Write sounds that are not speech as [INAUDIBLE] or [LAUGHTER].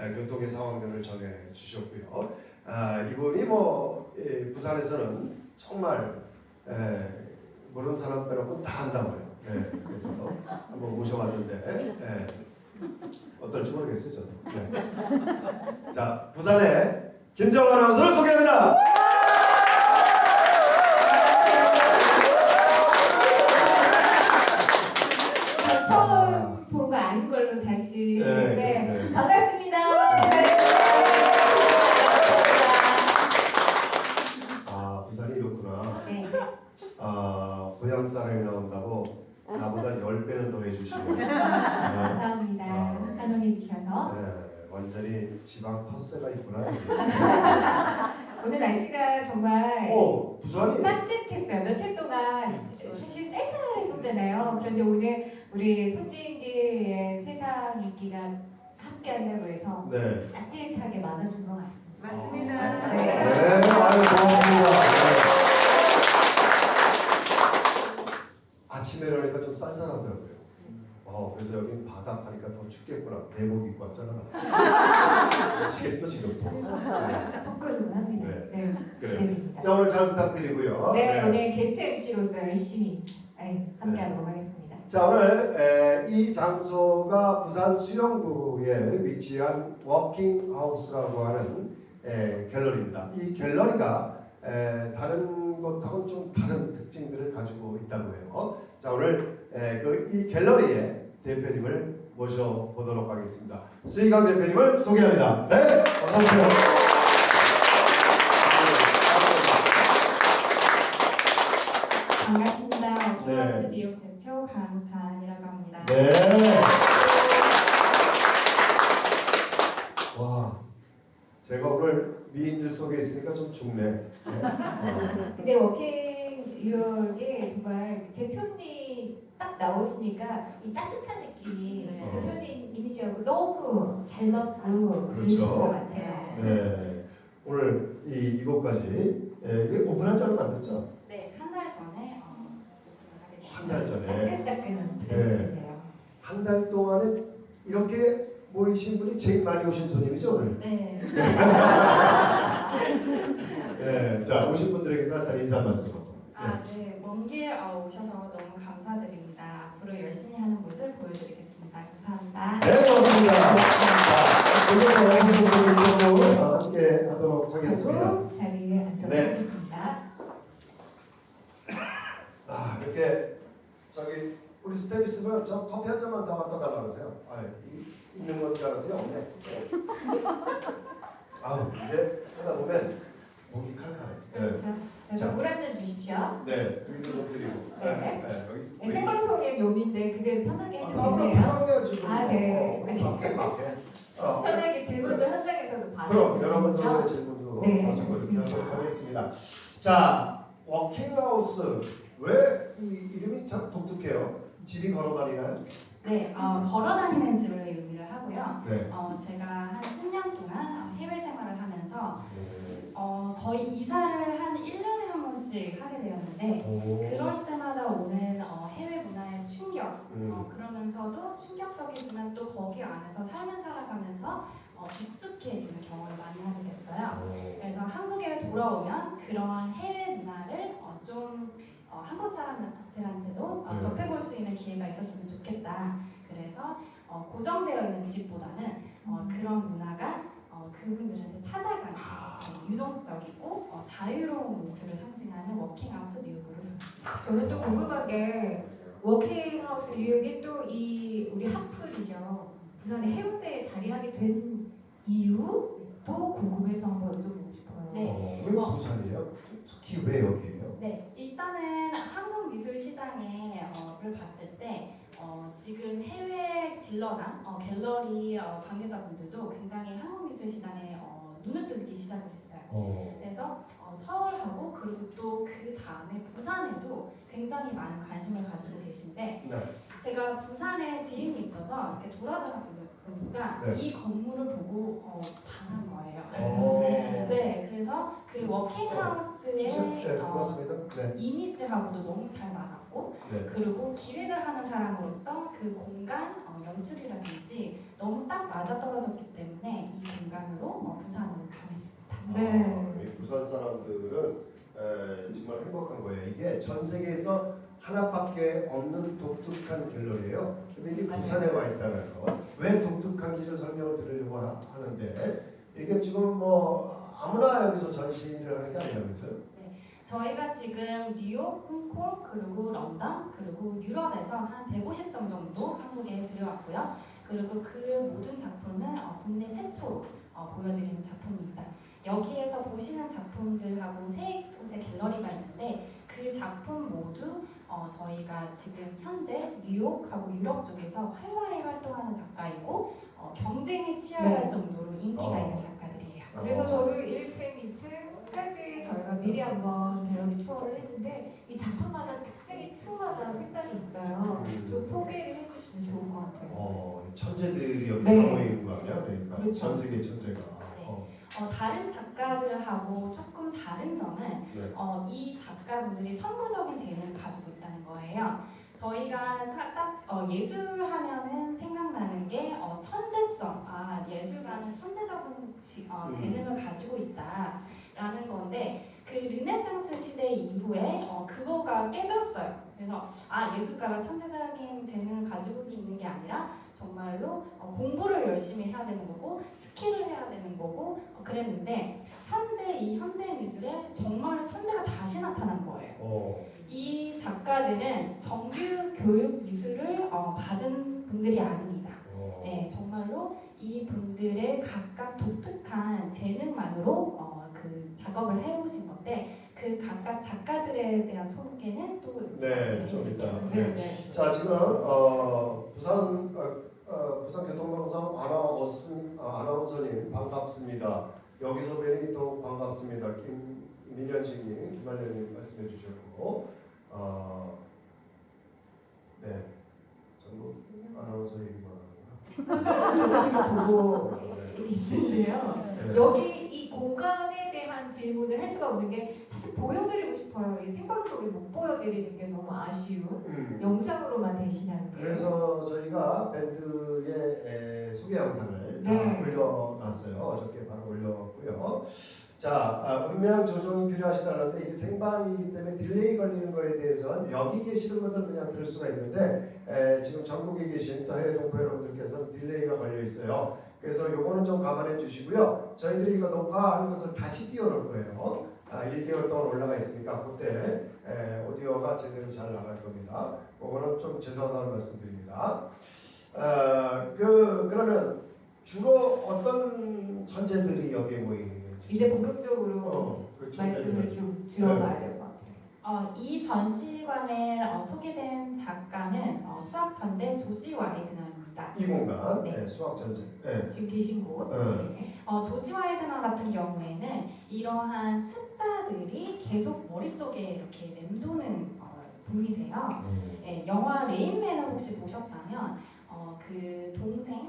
에, 교통의 상황들을 전해 주셨고요. 아, 이분이 뭐 예, 부산에서는 정말 에, 모르는 사람 빼놓고 다 한다고요. 네, 그래서 한번 모셔봤는데 예, 어떨지 모르겠어요 저도. 네. 자 부산의 김정은 아나운서를 소개합니다. 처음 본 거 아닌 걸로 다시 네, 네, 네. 반갑습니다. 지방 텃세가 있구나 [LAUGHS] 오늘 날씨가 정말 오 부산이 따뜻했어요. 며칠 동안 사실 쌀쌀했었잖아요. 그런데 오늘 우리 손진기의 세상 인기가 함께한다고 해서 네. 따뜻하게 맞아준 것 같습니다. 맞습니다. 네. 네, 아유 고맙습니다 네. 아침에 일어나니까 좀 쌀쌀하더라고요 어, 그래서 여긴 바닥 하니까 더 춥겠구나 내복 입고 왔잖아 [LAUGHS] 미치겠어 지금 네. 후끈후끈합니다. 네. 네. 그래요 기대됩니다. 자 오늘 잘 부탁드리고요 네, 오늘 게스트 MC로서 열심히 네, 함께하도록 하겠습니다. 자 오늘 에, 이 장소가 부산 수영구에 위치한 워킹 하우스라고 하는 에, 갤러리입니다. 이 갤러리가 에, 다른 곳하고는 좀 다른 특징들을 가지고 있다고 해요. 자 오늘 에, 그, 이 갤러리의 대표님을 모셔보도록 하겠습니다. 수희강 대표님을 소개합니다. 네, 어서 오세요. 반갑습니다. 플러스 네. 뉴욕 대표 강산이라고 합니다. 네. 와, 제가 오늘 미인들 속에 있으니까 좀 죽네. 네. 어, [LAUGHS] 근데 워킹 뉴욕에 정말 대표님 딱 나오시니까 이 따뜻한 느낌이 네. 대표님 이미지하고 너무 잘 맞고 그렇죠. 있는 것 같아요. 네. 오늘 이 이곳까지 예, 이게 오픈한 지 얼마 안 됐죠? 네, 한 달 전에 어, 오픈을 하게 됐어요. 한 달 전에 따끈따끈한 네. 드레스인데요. 한 달 동안에 이렇게 모이신 분이 제일 많이 오신 손님이죠 오늘. 네. [LAUGHS] 네. 자 오신 분들에게도 일단 인사 말씀. 아, 네. 먼길 어, 오셔서 너무 감사드립니다. 앞으로 열심히 하는 모습 보여드리겠습니다. 네, 고맙습니다. 자, 오늘 도 함께 하도록 하겠습니다. 저도 자리에 앉도록 네. 하겠습니다. 아 이렇게 저기 우리 스텝 있으면 저 커피 한 잔만 더 갖다 달라 그러세요. 아 이- 있는 건줄 알았더니 없네. 아우 이제 하다 보면 목이 칼칼해. 네. 그렇죠. 자. 저도 물한잔 주십시오. 네, 여기도 좀 드리고. 네. 네, 여기. 네, 생방송의 묘미인데 그대로 편하게 아. 아, 네. 어, 맞게 맞게. 어. 편하게 질문도 현장에서도 봐도 그럼 여러분들의 거죠? 질문도 네, 좋습니다. 하도록 하겠습니다. 자, 워킹하우스 왜 이 이름이 참 독특해요? 집이 걸어다니나요? 네, 어, 걸어다니는 집을 의미를 하고요. 네. 어, 제가 한 10년 동안 해외 생활을 하면서 어, 거의 이사를 한 1년에 한 번씩 하게 되었는데 오. 그럴 때마다 오는 어, 해외 문화의 충격 음. 어, 그러면서도 충격적이 살아가면서 어, 익숙해지는 경험을 많이 하게 됐어요. 오. 그래서 한국에 돌아오면 그러한 해외 문화를 어, 좀 어, 한국 사람들한테도 어, 네. 접해볼 수 있는 기회가 있었으면 좋겠다. 그래서 어, 고정되어 있는 집보다는 어, 그런 문화가 어, 그분들한테 찾아가는 아. 어, 유동적이고 어, 자유로운 모습을 상징하는 워킹아웃 뉴욕으로 정했습니다. 저는 또 궁금한 게 워킹하우스 뉴욕이 또 이 우리 하플이죠. 부산의 해운대에 자리하게 된 이유도 궁금해서 한번 여쭤보고 싶어요. 네. 어, 왜 어. 부산이에요? 특히 왜 여기예요? 네, 일단은 한국 미술 시장에 어를 봤을 때 어, 지금 해외 딜러나 어, 갤러리 어, 관계자분들도 굉장히 한국 미술 시장에 어, 눈을 뜨기 시작을 했어요. 어. 그래서 어, 서울하고 그리고 또 그 다음에 부산에도 굉장히 많은 관심을 가지고 계신데 네. 제가 부산에 지인이 있어서 이렇게 돌아다니 다 보니까 네. 이 건물을 보고 어, 반한 거예요. 어. [LAUGHS] 네, 그래서 그 워킹하우스의 네, 어. 네. 이미지하고도 너무 잘 맞았고 네. 그리고 기획을 하는 사람으로서 그 공간 어, 연출이라든지 너무 딱 맞아떨어졌기 때문에 네. 아, 이 부산 사람들은 에, 정말 행복한 거예요. 이게 전 세계에서 하나밖에 없는 독특한 갤러리예요. 근데 이게 맞아요. 부산에 와 있다는 거. 왜 독특한지를 설명을 드리려고 하- 하는데 이게 지금 뭐 아무나 여기서 전시를 하는 게 아니라면서요? 저희가 지금 뉴욕, 홍콩, 그리고 런던, 그리고 유럽에서 한 150점 정도 한국에 들여왔고요. 그리고 그 모든 작품은 어, 국내 최초로 어, 보여드리는 작품입니다. 여기에서 보시는 작품들하고 세 곳의 갤러리가 있는데 그 작품 모두 어, 저희가 지금 현재 뉴욕하고 유럽 쪽에서 활발히 활동하는 작가이고 어, 경쟁에 치열할 네. 정도로 인기가 어. 있는 작가들이에요. 그래서 어. 저도 1층, 2층까지 저희가 미리 한번 갤러리 투어를 했는데 이 작품마다 특징이 층마다 색깔이 있어요. 음. 좀 소개를 해주시면 좋을 것 같아요. 어, 천재들이 여기 네. 나와 있는 거 아니야? 그러니까 그렇죠. 전 세계 천재가. 어, 어, 다른 작가들하고 조금 다른 점은 네. 어, 이 작가분들이 천부적인 재능을 가지고 있다는 거예요. 저희가 사- 딱 어, 예술 하면은 생각나는 게 어, 천재성, 아 예술가는 천재적인 지- 어, 음. 재능을 가지고 있다라는 건데 그 르네상스 시대 이후에 어, 그거가 깨졌어요. 그래서 아 예술가가 천재적인 재능을 가지고 있는 게 아니라 정말로 어, 공부를 열심히 해야 되는 거고 스킬을 해야 되는 거고 어, 그랬는데 현재 이 현대 미술에 정말로 천재가 다시 나타난 거예요. 어, 이 작가들은 정규 교육 미술을 어, 받은 분들이 아닙니다. 어. 네, 정말로 이 분들의 각각 독특한 재능만으로 어, 그 작업을 해오신 건데 그 각각 작가들에 대한 소개는 또 네, 좀 이따. 네, 네. 자 지금 어, 부산 어, 어, 부산 교통방송 아나운서 아, 아나운서님 반갑습니다. 여기서 뵈니 더욱 반갑습니다. 김민현씨님, 김한련님 말씀해 주셨고, 어, 네, 전부 아나운서 얘기만 하는 저도 지금 보고 네. 있는데요. 네. 여기 이 공간에 대한 질문을 할 수가 없는 게 사실 보여드리고 싶어요. 이 생방송에 못 보여드리는 게 너무 아쉬운 음, 영상으로만 대신하는 게. 그래서 저희가 밴드의 에, 소개 영상을 네. 다 올려놨어요. 어저께 바로 올렸고요. 자, 아, 음량 조정이 필요하시다는데 이게 생방이기 때문에 딜레이 걸리는 거에 대해서는 여기 계시는 분들 그냥 들을 수가 있는데 에, 지금 전국에 계신 또 해외 동포 여러분들께서는 딜레이가 걸려 있어요. 그래서 요거는 좀 감안해 주시고요. 저희들이 이거 녹화하는 것을 다시 띄워놓을 거예요. 아, 1개월 동안 올라가 있으니까 그때 에, 오디오가 제대로 잘 나갈 겁니다. 그거는 좀 죄송하다는 말씀드립니다. 어, 그 그러면 주로 어떤 천재들이 여기에 모이는지 이제 본격적으로 어, 그 말씀을 천재들 좀 들어봐야 될 것 같아요. 어, 이 전시관에 어, 소개된 작가는 어, 수학 천재 조지 와이드너입니다. 이 공간 네. 네, 수학 천재 네. 지금 계신 곳. 네. 어, 조지 와이드너 같은 경우에는 이러한 숫자들이 계속 머릿속에 이렇게 맴도는 어, 분이세요. 예, 영화 레인맨을 혹시 보셨다면 어, 그 동생